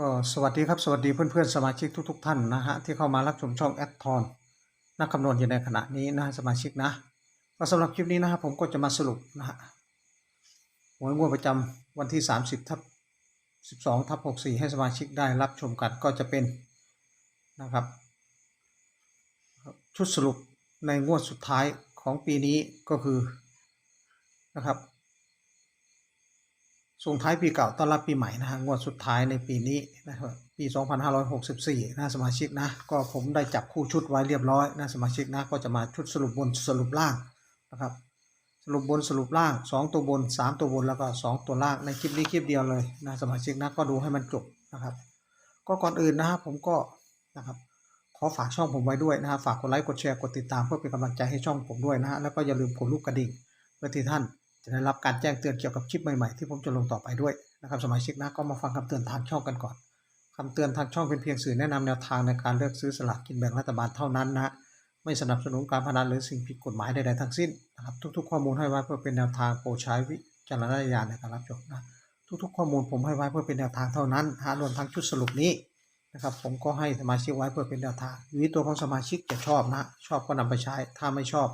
ก็สวัสดีครับสวัสดีเพื่อนๆสมาชิกทุก ๆ ท่านนะฮะที่เข้ามารับชมช่องแอดทอนนักคำนวณอยู่ในขณะนี้นะสมาชิกนะก็สำหรับคลิปนี้นะครับผมก็จะมาสรุปนะฮะหวยงวดประจำวันที่ 30ทับ12ทับ64 ให้สมาชิกได้รับชมกันก็จะเป็นนะครับชุดสรุปในงวดสุดท้ายของปีนี้ก็คือนะครับ ส่งท้ายปีเก่าต้อนรับปีใหม่นะฮะงวดสุดท้ายในปีนี้นะครับปี 2564 นะสมาชิกนะก็ผมได้จับคู่ชุดไว้เรียบร้อยนะสมาชิกนะก็จะมาชุดสรุปบนสรุปล่างนะครับสรุปบนสรุปล่าง 2 ตัวบน 3 ตัวบนแล้วก็ 2 ตัวล่างในคลิปนี้คลิปเดียวเลยนะสมาชิกนะก็ดูให้มันจบนะครับก็ก่อนอื่นนะครับผมก็นะครับขอฝากช่องผมไว้ด้วยนะฮะฝากกดไลค์กดแชร์กดติดตามเพื่อเป็นกำลังใจให้ช่องผมด้วยนะฮะแล้วก็อย่าลืมกดลูกกระดิ่งเพื่อที่ท่าน จะได้รับการแจ้งเตือนเกี่ยวกับคลิปใหม่ๆที่ผมจะลงต่อไปด้วยนะครับสมาชิกนะก็มาฟังคำเตือนทางช่องกันก่อนคำเตือนทางช่องเป็นเพียงสื่อแนะนำแนวทางในการเลือกซื้อสลากกินแบ่งรัฐบาลเท่านั้นนะฮะไม่สนับสนุนการพนันหรือสิ่งผิดกฎหมายใดๆทั้งสิ้นนะครับทุกๆ ข้อมูลให้ไว้เพื่อเป็นแนวทางโปรดใช้วิจารณญาณในการรับชมนะทุกๆ ข้อมูลผมให้ไว้เพื่อเป็นแนวทางเท่านั้นฮะรวมทั้งชุดสรุปนี้นะครับผมก็ให้สมาชิกไว้เพื่อเป็นแนวทางอยู่ที่ตัวของสมาชิกจะชอบนะชอบก็นำไปใช้ถ้าไม่ชอบ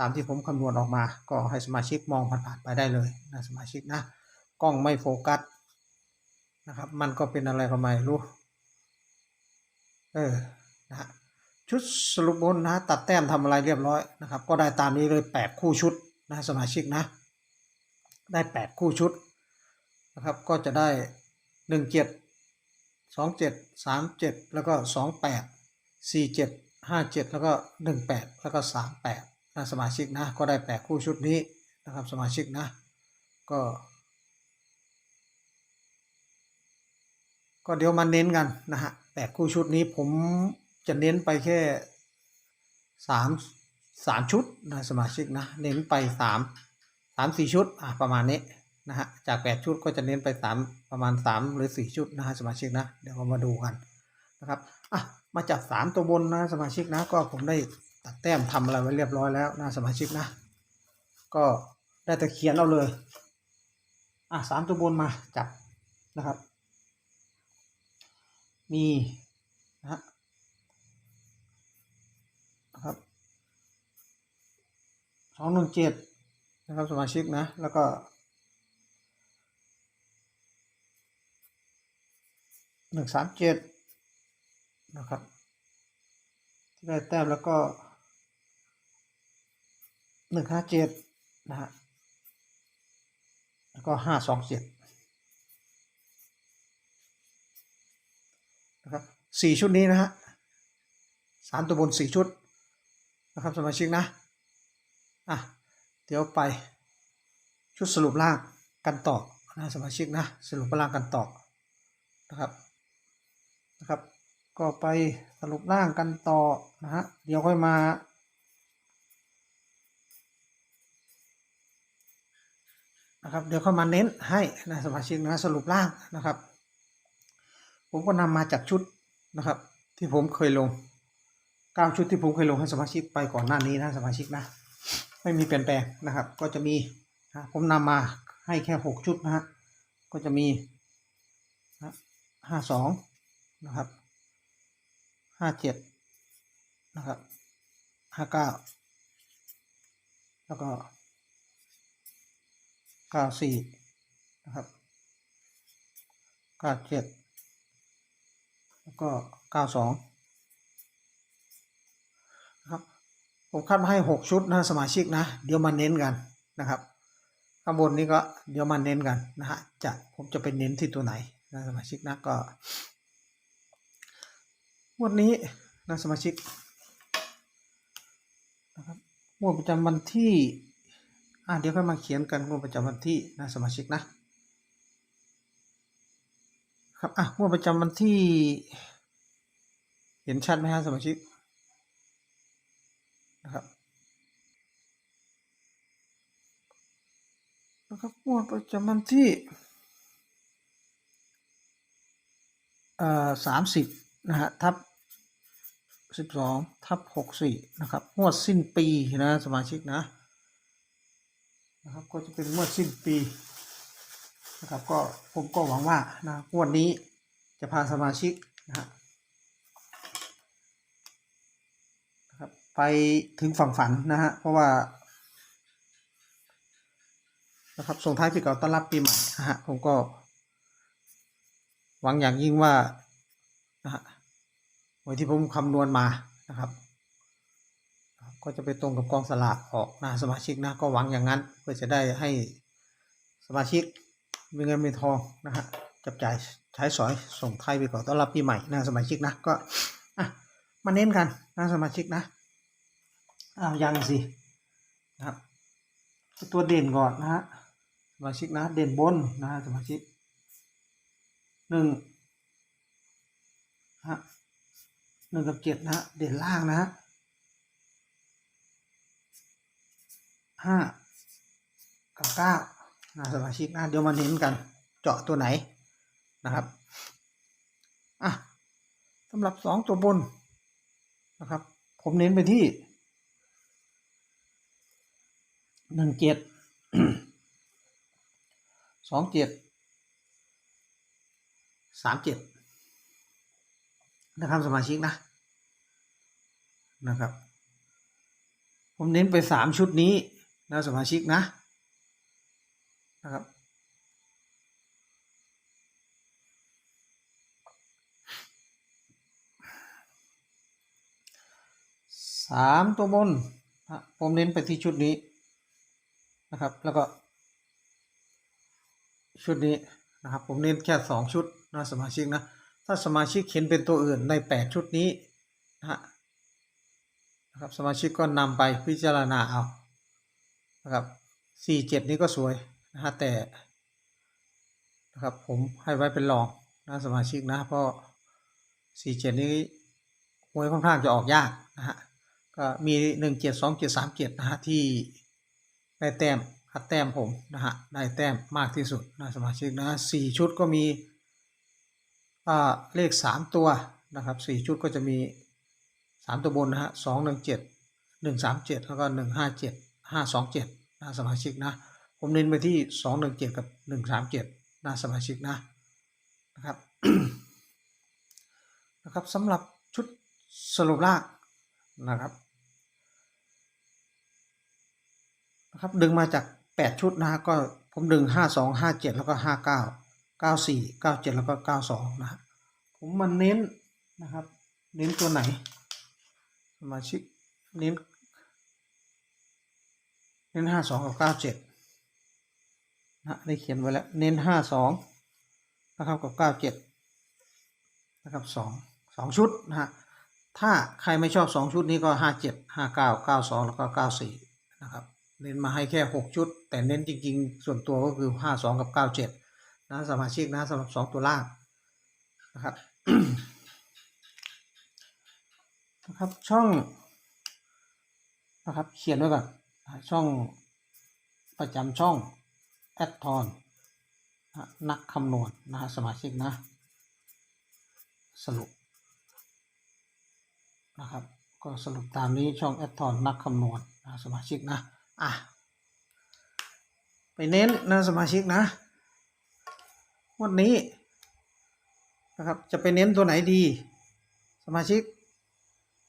ตามที่ผมคำนวณออกมา ก็ให้สมาชิกมองผ่านๆไปได้เลยนะสมาชิกนะกล้องไม่โฟกัสนะครับ มันก็เป็นอะไรก็ไม่รู้ เออนะฮะชุดสรุปบนนะตัดแต้มทำอะไรเรียบร้อยนะครับ ก็ได้ตามนี้เลยแปดคู่ชุดนะสมาชิกนะ ได้แปดคู่ชุดนะครับก็จะได้หนึ่งเจ็ดสองเจ็ดสามเจ็ดแล้วก็สองแปดสี่เจ็ดห้าเจ็ดแล้วก็หนึ่งแปดแล้วก็สามแปด นะสมาชิกนะก็ได้แปดคู่ชุดนี้นะครับสมาชิกนะก็ ก็เดี๋ยวมาเน้นกันนะฮะแปดคู่ชุดนี้ผมจะเน้นไปแค่สามสามชุดนะสมาชิกนะเน้นไปสามสามสี่ชุดอะประมาณนี้นะฮะจากแปดชุดก็จะเน้นไปสามประมาณสามหรือสี่ชุดนะฮะสมาชิกนะเดี๋ยวเรามาดูกันนะครับอะมาจากสามตัวบนนะสมาชิกนะก็ผมได้ ตัดแต้มทำอะไรไว้เรียบร้อยแล้วนะสมาชิกนะ ก็ได้แต่เขียนเอาเลย อะสามตัวบนมาจับนะครับ มีนะนะครับสองหนึ่งเจ็ดนะครับสมาชิกนะ แล้วก็หนึ่งสามเจ็ดนะครับ ที่ได้แต้มแล้วก็ หนึ่งห้าเจ็ดนะฮะ แล้วก็ห้าสองเจ็ดนะครับสี่ชุดนี้นะฮะสามตัวบนสี่ชุดนะครับสมาชิกนะ อะ เดี๋ยวไปชุดสรุปล่างกันต่อนะสมาชิกนะ สรุปล่างกันต่อนะครับนะครับ ก็ไปสรุปล่างกันต่อนะฮะเดี๋ยวค่อยมา นะครับ เดี๋ยวเข้ามาเน้นให้นะสมาชิกนะสรุปล่างนะครับ ผมก็นำมาจากชุดนะครับ ที่ผมเคยลงเก้าชุดที่ผมเคยลงให้สมาชิกไปก่อนหน้านี้นะสมาชิกนะไม่มีเปลี่ยนแปลงนะครับ ก็จะมีนะผมนำมาให้แค่หกชุดนะฮะก็จะมีห้าสองนะครับห้าเจ็ดนะครับห้าเก้าแล้วก็ เก้าสี่นะครับเก้าเจ็ดแล้วก็เก้าสองนะครับผมคัดมาให้หกชุดนะสมาชิกนะ เดี๋ยวมาเน้นกันนะครับข้างบนนี้ก็เดี๋ยวมาเน้นกันนะฮะจะผมจะไปเน้นที่ตัวไหนนะสมาชิกนะก็วันนี้นะสมาชิกนะครับงวดประจำวันที่ อะเดี๋ยวค่อยมาเขียนกันงวดประจำวันที่นะสมาชิกนะครับอะงวดประจำวันที่ เห็นชัดไหมฮะสมาชิกนะครับนะครับงวดประจำวันที่เอ่อสามสิบนะฮะทับสิบสองทับหกสี่นะครับงวดสิ้นปีนะสมาชิกนะ นะครับ ก็จะเป็นงวดสิ้นปีนะครับ ก็ผมก็หวังว่านะงวดนี้จะพาสมาชิกนะฮะนะครับ ไปถึงฝั่งฝันนะฮะเพราะว่านะครับส่งท้ายปีเก่าต้อนรับปีใหม่นะฮะผมก็หวังอย่างยิ่งว่านะฮะไว้ที่ผมคำนวณมานะครับ ก็จะไปตรงกับกองสลากออกนะสมาชิกนะก็หวังอย่างนั้นเพื่อจะได้ให้สมาชิกมีเงินมีทองนะฮะจับจ่ายใช้สอยส่งไทยไปก่อนต้อนรับปีใหม่นะสมาชิกนะก็อะมาเน้นกันนะสมาชิกนะอ้าวยังสินะครับตัวเด่นก่อนนะฮะสมาชิกนะเด่นบนนะฮะสมาชิกหนึ่งฮะหนึ่งกับเจ็ดนะฮะเด่นล่างนะฮะ ห้ากับเก้านะสมาชิกนะเดี๋ยวมาเน้นกันเจาะตัวไหนนะครับอะสำหรับสองตัวบนนะครับ ผมเน้นไปที่หนึ่งเจ็ดสองเจ็ดสามเจ็ดนะครับสมาชิกนะนะครับ ผมเน้นไปสามชุดนี้ นะสมาชิกนะนะครับสามตัวบนนะผมเน้นไปที่ชุดนี้นะครับ แล้วก็ ชุดนี้นะครับ ผมเน้นแค่สองชุดนะสมาชิกนะ ถ้าสมาชิกเห็นเป็นตัวอื่นในแปดชุดนี้นะฮะนะครับสมาชิกก็นำไปพิจารณาเอา นะครับสี่เจ็ดนี้ก็สวยนะฮะแต่นะครับผมให้ไว้เป็นรองนะสมาชิกนะเพราะสี่เจ็ดนี้หวยค่อนข้างจะออกยากนะฮะก็มีหนึ่งเจ็ดสองเจ็ดสามเจ็ดนะฮะที่ได้แต้มคัดแต้มผมนะฮะได้แต้มมากที่สุดนะสมาชิกนะสี่ชุดก็มีเลขสามตัวนะครับสี่ชุดก็จะมีสามตัวบนนะฮะสองหนึ่งเจ็ดหนึ่งสามเจ็ดแล้วก็หนึ่งห้าเจ็ด ห้าสองเจ็ดนะสมาชิกนะผมเน้นไปที่สองหนึ่งเจ็ดกับหนึ่งสามเจ็ดนะสมาชิกนะนะครับนะครับสำหรับชุดสรุปล่างนะครับนะครับดึงมาจากแปดชุดนะก็ผมดึงห้าสองห้าเจ็ดแล้วก็ห้าเก้าเก้าสี่เก้าเจ็ดแล้วก็เก้าสองนะผมมาเน้นนะครับ เน้นตัวไหน สมาชิกเน้น เน้นห้าสองกับเก้าเจ็ดนะได้เขียนไว้แล้ว เน้นห้าสองนะครับกับเก้าเจ็ดนะครับสองสองชุดนะฮะถ้าใครไม่ชอบสองชุดนี้ก็ห้าเจ็ดห้าเก้าเก้าสองแล้วก็เก้าสี่นะครับเน้นมาให้แค่หกชุด แต่เน้นจริงๆ ส่วนตัวก็คือห้าสองกับเก้าเจ็ดนะสมาชิกนะสำหรับสองตัวล่างนะครับนะครับช่องนะครับเขียนไว้ก่อน ช่องประจำช่องแอดทอนนักคำนวณนะฮะสมาชิกนะ สรุปนะครับก็สรุปตามนี้ช่องแอดทอนนักคำนวณนะสมาชิกนะอะไปเน้นนะสมาชิกนะวันนี้นะครับจะไปเน้นตัวไหนดี สมาชิก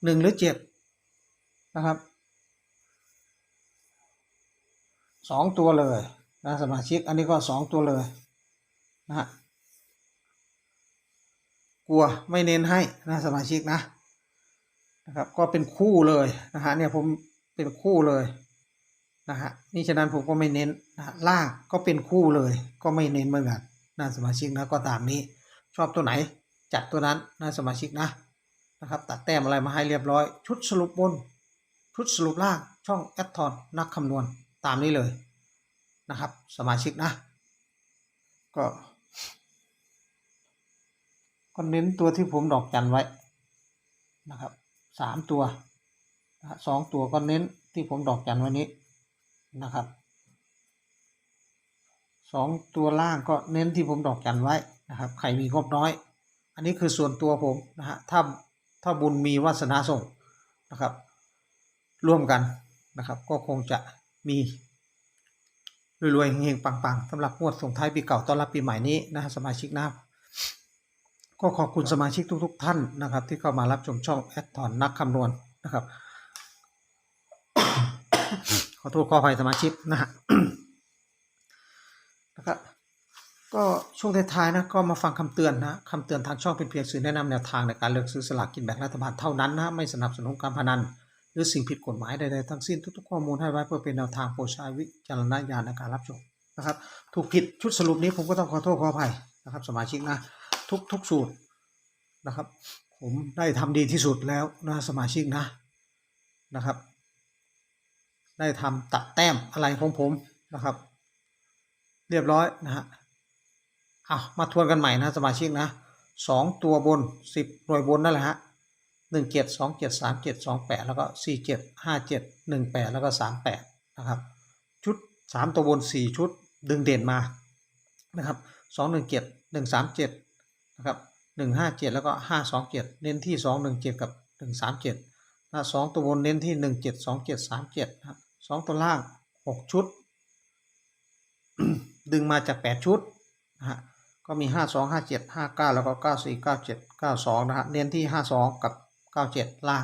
หนึ่งหรือเจ็ดนะครับ สองตัวเลยนะสมาชิก อันนี้ก็สองตัวเลยนะฮะกลัวไม่เน้นให้นะสมาชิกนะนะครับ ก็เป็นคู่เลยนะฮะเนี่ยผมเป็นคู่เลยนะฮะนี่ฉะนั้นผมก็ไม่เน้นนะล่างก็เป็นคู่เลยก็ไม่เน้นเหมือนกันนะสมาชิกนะก็ตามนี้ ชอบตัวไหนจัดตัวนั้นนะสมาชิกนะนะครับ ตัดแต้มอะไรมาให้เรียบร้อย ชุดสรุปบน ชุดสรุปล่างช่องแอดทอนนักคำนวณ ตามนี้เลยนะครับ สมาชิกนะ ก็ก็เน้นตัวที่ผมดอกจันไว้นะครับสามตัวสองตัวก็เน้นที่ผมดอกจันไว้นี้นะครับสองตัวล่างก็เน้นที่ผมดอกจันไว้นะครับใครมีงบน้อย อันนี้คือส่วนตัวผมนะฮะถ้าถ้าบุญมีวาสนาส่งนะครับ ร่วมกันนะครับ ก็คงจะ มีรวยๆเฮงๆปังๆสำหรับงวดส่งท้ายปีเก่าต้อนรับปีใหม่นี้นะฮะสมาชิกนะก็ขอบคุณสมาชิกทุก ๆ ท่านนะครับ ที่เข้ามารับชมช่องแอดทอนนักคำนวณนะครับ ขอโทษขออภัยสมาชิกนะฮะนะครับก็ช่วงท้ายๆนะก็มาฟังคำเตือนนะคำเตือนทางช่องเป็นเพียงสื่อแนะนำแนวทางในการเลือกซื้อสลากกินแบ่งรัฐบาลเท่านั้นนะไม่สนับสนุนการพนัน หรือสิ่งผิดกฎหมายใดๆทั้งสิ้นทุกๆข้อมูลให้ไว้เพื่อเป็นแนวทางโปรดใช้วิจารณญาณในการรับชมนะครับ ถูกผิดชุดสรุปนี้ผมก็ต้องขอโทษขออภัยนะครับ สมาชิกนะทุกทุกสูตรนะครับ ผมได้ทำดีที่สุดแล้วนะสมาชิกนะนะครับ ได้ทำตัดแต้มอะไรของผมนะครับ เรียบร้อยนะฮะเอะมาทวนกันใหม่นะสมาชิกนะสองตัวบนสิบหน่วยบนนั่นแหละฮะ หนึ่งเจ็ดสองเจ็ดสามเจ็ดสองแปดแล้วก็สี่เจ็ดห้าเจ็ดหนึ่งแปดแล้วก็สามแปดนะครับ ชุดสามตัวบนสี่ชุดดึงเด่นมานะครับสองหนึ่งเจ็ดหนึ่งสามเจ็ดนะครับหนึ่งห้าเจ็ดแล้วก็ห้าสองเจ็ดเน้นที่สองหนึ่งเจ็ดกับหนึ่งสามเจ็ดนะสองตัวบนเน้นที่หนึ่งเจ็ดสองเจ็ดสามเจ็ดนะสองตัวล่างหกชุด ดึงมาจากแปดชุดนะฮะก็มีห้าสองห้าเจ็ดห้าเก้าแล้วก็เก้าสี่เก้าเจ็ดเก้าสองนะฮะ เน้นที่ห้าสองกับ เก้าเจ็ดล่าง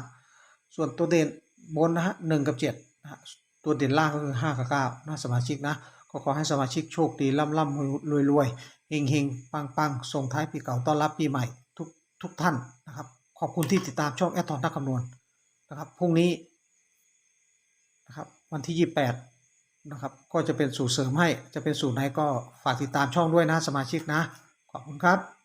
ส่วนตัวเด่นบนนะฮะหนึ่งกับเจ็ดนะฮะตัวเด่นล่างก็คือห้ากับเก้านะสมาชิกนะก็ขอให้สมาชิกโชคดีร่ำร่ำรวยรวยเฮงเฮงปังปังส่งท้ายปีเก่าต้อนรับปีใหม่ทุกทุกท่านนะครับขอบคุณที่ติดตามช่องแอดทอนนักคำนวณนะครับพรุ่งนี้นะครับวันที่ยี่แปดนะครับก็จะเป็นสูตรเสริมให้จะเป็นสูตรไหนก็ฝากติดตามช่องด้วยนะสมาชิกนะ ขอบคุณครับ